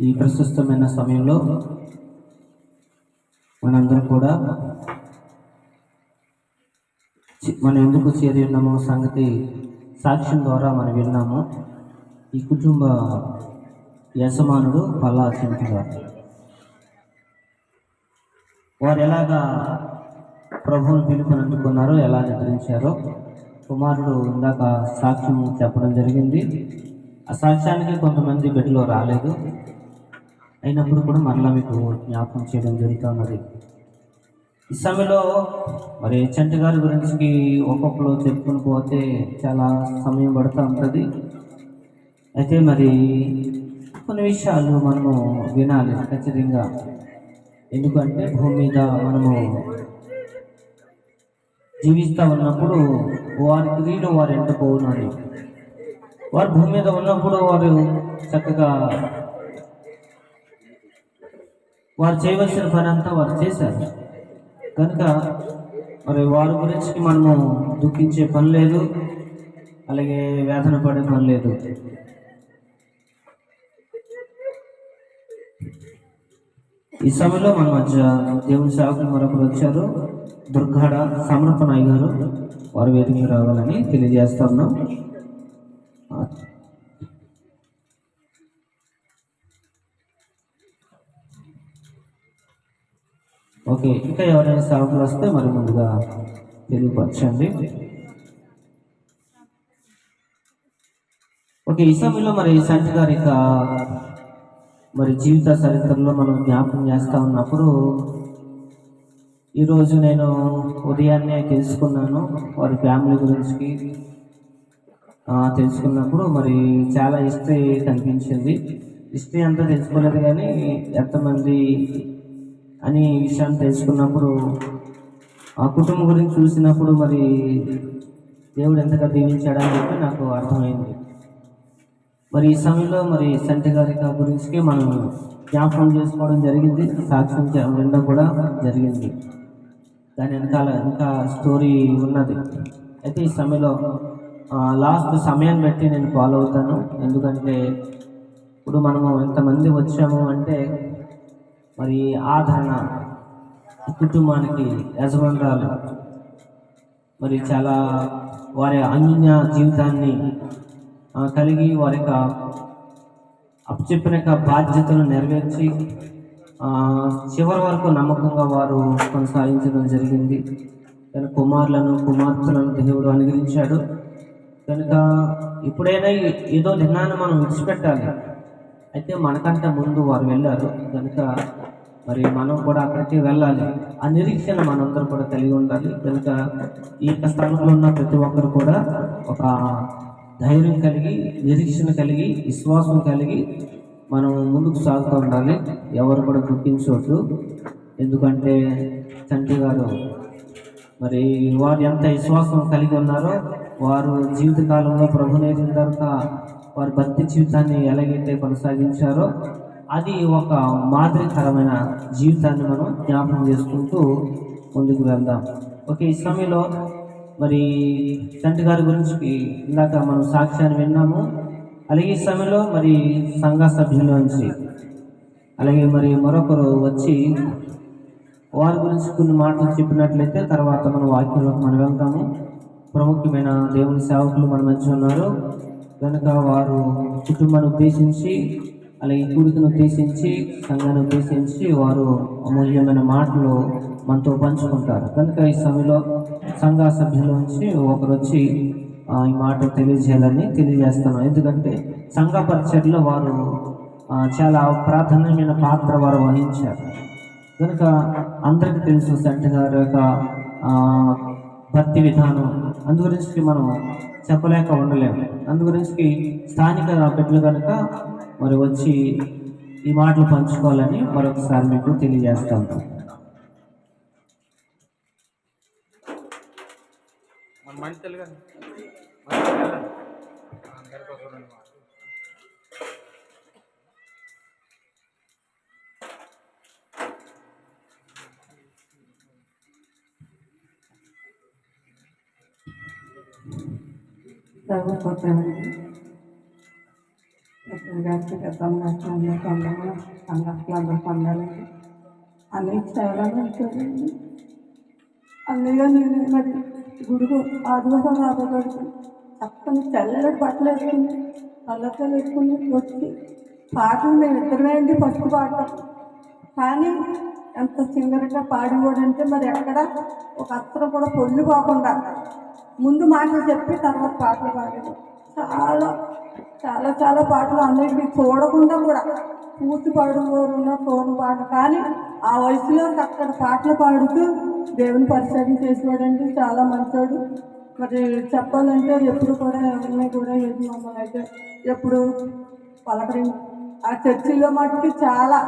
ఈ ప్రశస్తమైన సమయంలో మనందరం కూడా మనం ఎందుకు చేరి ఉన్నామో సంగతి సాక్ష్యం ద్వారా మనం విన్నాము. ఈ కుటుంబ యజమానుడు పల్లా సింగ్ గారు. వారు ఎలాగా ప్రభువుని పిలుపుని అందుకున్నారో ఎలా నిద్రించారో కుమారుడు ఇందాక సాక్ష్యం చెప్పడం జరిగింది. ఆ సాక్ష్యానికి కొంతమంది బిడ్డలో రాలేదు. అయినప్పుడు కూడా మరలా మీకు జ్ఞాపకం చేయడం జరుగుతున్నది. ఈ సమయంలో మరి చంటి గారి గురించి ఒక్కొక్కరు చెప్పుకుని పోతే చాలా సమయం పడుతూ ఉంటుంది. అయితే మరి కొన్ని విషయాలు మనము వినాలి ఖచ్చితంగా. ఎందుకంటే భూమి మీద మనము జీవిస్తూ ఉన్నప్పుడు వారి క్రియలు వారు ఎంట వారు భూమి మీద ఉన్నప్పుడు వారు చక్కగా వారు చేయవలసిన పని అంతా వారు చేశారు. కనుక మరి వారి గురించి మనము దుఃఖించే పని లేదు అలాగే వేదన పడే పని లేదు. ఈ సమయంలో మన మధ్య దేవుని సేవకులు మరొకరు వచ్చారు. దుర్గాడ సమర్పణ గారు వారి వేదిక రావాలని తెలియజేస్తున్నాం ఓకే ఇంకా ఎవరైనా సేవకులు వస్తే మరి ముందుగా తెలియపరచండి. ఓకే ఈ సమయంలో మరి సంత గారి యొక్క మరి జీవిత చరిత్రలో మనం జ్ఞాపకం చేస్తూ ఉన్నప్పుడు ఈరోజు నేను ఉదయాన్నే తెలుసుకున్నాను వారి ఫ్యామిలీ గురించి. తెలుసుకున్నప్పుడు మరి చాలా హిస్టరీ కనిపించింది. హిస్టరీ అంతా తెలుసుకోలేదు కానీ ఎంతమంది అని ఈ విషయాన్ని తెలుసుకున్నప్పుడు ఆ కుటుంబం గురించి చూసినప్పుడు మరి దేవుడు ఎంతగా దీవించాడని చెప్పి నాకు అర్థమైంది. మరి ఈ సమయంలో మరి సంటి గారి గురించి మనం జ్ఞాపకం చేసుకోవడం జరిగింది. సాక్ష్యం చే- వినడం కూడా జరిగింది. దాని వెనకాల ఇంకా స్టోరీ ఉన్నది. అయితే ఈ సమయంలో లాస్ట్ సమయాన్ని బట్టి నేను ఫాలో అవుతాను. ఎందుకంటే ఇప్పుడు మనము ఎంతమంది వచ్చాము అంటే మరి ఆదరణ కుటుంబానికి యజమానురాలు. మరి చాలా వారి అన్య జీవితాన్ని కలిగి వారి యొక్క అప్పచెప్పిన యొక్క బాధ్యతను నెరవేర్చి చివరి వరకు నమ్మకంగా వారు కొనసాగించడం జరిగింది. తన కుమారులను కుమార్తెలను దేవుడు అనుగ్రహించాడు. కనుక ఇప్పుడైనా ఏదో దినాన్ని మనం విడిచిపెట్టాలి. అయితే మనకంటే ముందు వారు వెళ్ళారు. కనుక మరి మనం కూడా అక్కడికి వెళ్ళాలి. ఆ నిరీక్షణ మనందరూ కూడా కలిగి ఉండాలి. కనుక ఈ యొక్క స్థలంలో ఉన్న ప్రతి ఒక్కరు కూడా ఒక ధైర్యం కలిగి నిరీక్షణ కలిగి విశ్వాసం కలిగి మనం ముందుకు సాగుతూ ఉండాలి. ఎవరు కూడా దుఃఖించవద్దు ఎందుకంటే తండ్రి గారు మరి వారు ఎంత విశ్వాసం కలిగి ఉన్నారో వారు జీవితకాలంలో ప్రభు నేర్చిన తర్వాత వారి భక్తి జీవితాన్ని ఎలాగైతే కొనసాగించారో అది ఒక మాదిరికరమైన జీవితాన్ని మనం జ్ఞాపకం చేసుకుంటూ ముందుకు వెళ్దాం. ఓకే ఈ సమయంలో మరి తండ్రి గారి గురించి ఇందాక మనం సాక్ష్యాన్ని విన్నాము. అలాగే ఈ సమయంలో మరి సంఘ సభ్యుల నుంచి అలాగే మరి మరొకరు వచ్చి వారి గురించి కొన్ని మాటలు చెప్పినట్లయితే తర్వాత మన వాక్యంలోకి మనం వెళ్తాము. ప్రముఖమైన దేవుని సేవకులు మన మధ్య ఉన్నారు. కనుక వారు కుటుంబాన్ని ఉద్దేశించి అలాగే కూడికను ఉద్దేశించి సంఘాన్ని ఉద్దేశించి వారు అమూల్యమైన మాటలు మనతో పంచుకుంటారు. కనుక ఈ సమయంలో సంఘ సభ్యుల నుంచి ఒకరు వచ్చి ఈ మాట తెలియజేయాలని తెలియజేస్తున్నాం. ఎందుకంటే సంఘ పరిచర్లో వారు చాలా ప్రాధాన్యమైన పాత్ర వారు వహించారు. కనుక అందరికీ తెలుసు సెంట్ గారి యొక్క ఆ, భక్తి విధానం. అందు గురించి మనం చెప్పలేక ఉండలేము. అందు గురించి స్థానిక బిడ్డలు కనుక మరి వచ్చి ఈ మాటలు పంచుకోవాలని మరొకసారి మీకు తెలియజేస్తాం. మన మంచి తెలుగు సర్వస్వతండి గారికి పెద్దమ్మ గారికి అందరూ పొందాలి సంఘాలు అందరూ పొందాలండి అన్నీ చాలా అన్నయ్య నేను మరి గుడుగు ఆదివారం రాబోతుంది చక్కని తెల్లటి బట్టలు వేసుకుని నల్లతలు వేసుకుని వచ్చి పాటలు మేము ఇద్దరమే అండి ఫస్ట్ పాట. కానీ ఎంత సింగర్గా పాడివాడంటే మరి ఎక్కడ ఒక అత్తరం కూడా పొల్లు పోకుండా. ముందు మాటలు చెప్పి తర్వాత పాటలు పాడాడు చాలా చాలా చాలా పాటలు అన్నిటికీ చూడకుండా కూడా పూర్తి పాడుకోరున్న తోను పాట. కానీ ఆ వయసులో అక్కడ పాటలు పాడుతూ దేవుని పరిచయం చేసేవాడంటే చాలా మంచోడు. మరి చెప్పాలంటే ఎప్పుడు కూడా ఎవరిని కూడా ఏది మమ్మల్ని అయితే ఎప్పుడు పలకరి ఆ చర్చిలో మటుకు చాలా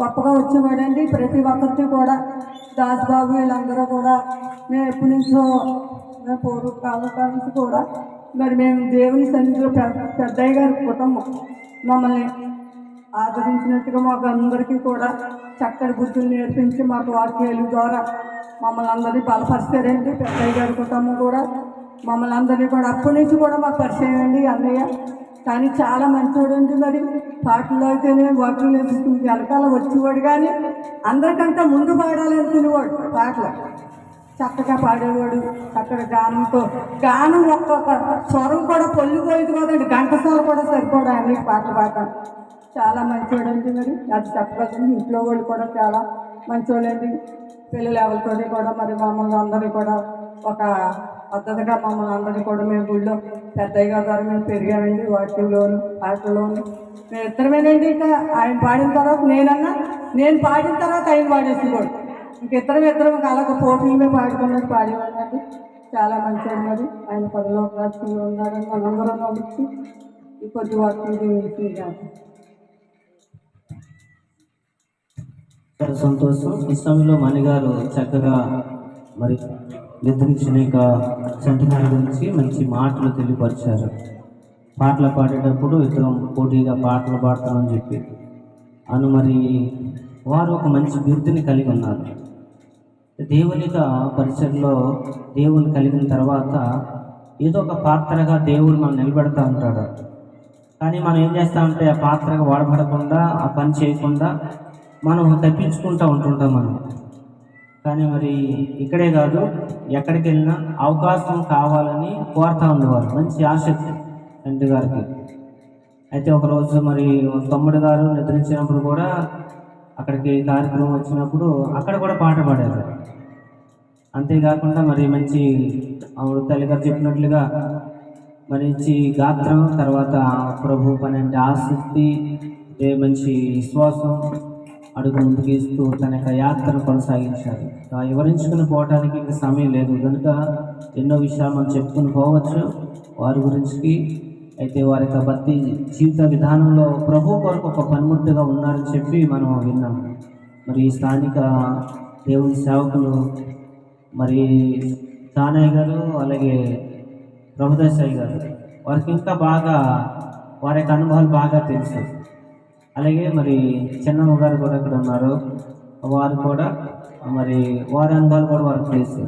గొప్పగా వచ్చేవాడండి. ప్రతి ఒక్కరికి కూడా దాసుబాబు వీళ్ళందరూ కూడా మేము ఎప్పటి నుంచో మేము పూర్వ కాలం నుంచి కూడా మరి మేము దేవుని సన్నిధిలో పెద్ద పెద్దయ్య గారి కుటుంబం మమ్మల్ని ఆదరించినట్టుగా మాకు అందరికీ కూడా చక్కటి బుద్ధులు నేర్పించి మాకు వాక్యాల ద్వారా మమ్మల్ని అందరినీ బలపరిచారండి. పెద్దయ్య గారి కుటుంబం కూడా మమ్మల్ని అందరినీ కూడా అప్పటి నుంచి కూడా మాకు పరిచయం అండి. అన్నయ్య కానీ చాలా మంచివాడండి మరి. పాటల్లో అయితేనే వాక్యం నేర్చుకుని వెనకాల వచ్చేవాడు కానీ అందరికంటే ముందు పాడాలనుకునేవాడు పాటలు. చక్కగా పాడేవాడు చక్కగా గానంతో గానం ఒక్కొక్క స్వరం కూడా పొల్లిపోయేది కదండి ఘంటసాల కూడా సరిపోడు అన్ని పాటలు పాడటం చాలా మంచివాడండి మరి. అది చెప్పగలను ఇంట్లో వాళ్ళు కూడా చాలా మంచివాళ్ళండి పిల్లలు ఎవరితో కూడా మరి మమ్మల్ని అందరినీ కూడా ఒక పద్ధతిగా మమ్మల్ని అందరినీ కూడా మేము గుళ్ళో పెద్దయ్య గారు మేము పెరిగామండి వాటిలోను పాటల్లోను మేము ఇద్దరమేనండి ఇంకా ఆయన పాడిన తర్వాత నేనన్నా నేను పాడిన తర్వాత ఆయన పాడేసుకోడు ఇంక ఇద్దరం ఇద్దరం అలాగ పోటీలు మేము పాడుకున్నట్టు పాడేవాళ్ళండి చాలా మంచిది మరి. ఆయన పదలో రాష్ట్రంలో ఉన్నారని మనందరం వచ్చి ఈ కొద్ది వాక్యం సంతోషం. ఈ సమయంలో మణిగారు చక్కగా మరి నిద్రించిన యొక్క సెంటిమెంట్ గురించి మంచి మాటలు తెలియపరిచారు. పాటలు పాడేటప్పుడు ఇద్దరం పోటీగా పాటలు పాడతామని చెప్పి అను మరి వారు ఒక మంచి బిరుదుని కలిగి ఉన్నారు. దేవునిక పరిచయంలో దేవుని కలిగిన తర్వాత ఏదో ఒక పాత్రగా దేవుడు మనం నిలబెడతా ఉంటాడు. కానీ మనం ఏం చేస్తామంటే ఆ పాత్రగా వాడబడకుండా ఆ పని చేయకుండా మనం తప్పించుకుంటూ ఉంటుంటాం మనం. కానీ మరి ఇక్కడే కాదు ఎక్కడికి వెళ్ళినా అవకాశం కావాలని కోరుతా ఉండేవారు. మంచి ఆసక్తి తండ్రి గారికి. అయితే ఒకరోజు మరి తమ్ముడు గారు నిద్రించినప్పుడు కూడా అక్కడికి కార్యక్రమం వచ్చినప్పుడు అక్కడ కూడా పాట పాడారు. అంతేకాకుండా మరి మంచి ఆవిడ తల్లిగారు చెప్పినట్లుగా మంచి గాత్రం తర్వాత ప్రభు పని అంటే ఆసక్తి మంచి విశ్వాసం అడుగు ముందుకేస్తూ తన యొక్క యాత్రను కొనసాగించారు వివరించుకుని పోవటానికి ఇంక సమయం లేదు. కనుక ఎన్నో విషయాలు మనం చెప్పుకుని పోవచ్చు. వారి గురించి అయితే వారి యొక్క భక్తి జీవిత విధానంలో ప్రభు కొరకు ఒక పనిముట్టుగా ఉన్నారని చెప్పి మనం విన్నాం. మరి ఈ స్థానిక దేవుని సేవకులు మరి తానయ్య గారు అలాగే ప్రభుదేశాయి గారు వారికి ఇంకా బాగా వారి యొక్క అనుభవాలు బాగా తెలుసు. అలాగే మరి చిన్నమ్మ గారు కూడా ఇక్కడ ఉన్నారు. వారు కూడా మరి వారి అందాలు కూడా వారికి తెలుసు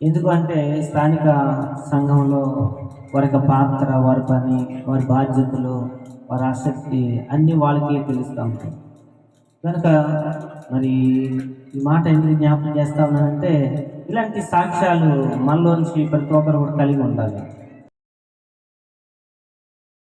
ఎందుకంటే స్థానిక సంఘంలో వారి యొక్క పాత్ర వారి పని వారి బాధ్యతలు వారి ఆసక్తి అన్నీ వాళ్ళకి తెలుస్తూ ఉంటాయి. కనుక మరి ఈ మాట ఎందుకు జ్ఞాపకం చేస్తా ఉన్నానంటే ఇలాంటి సాక్ష్యాలు మనలోంచి ప్రతి ఒక్కరు కూడా కలిగి ఉండాలి.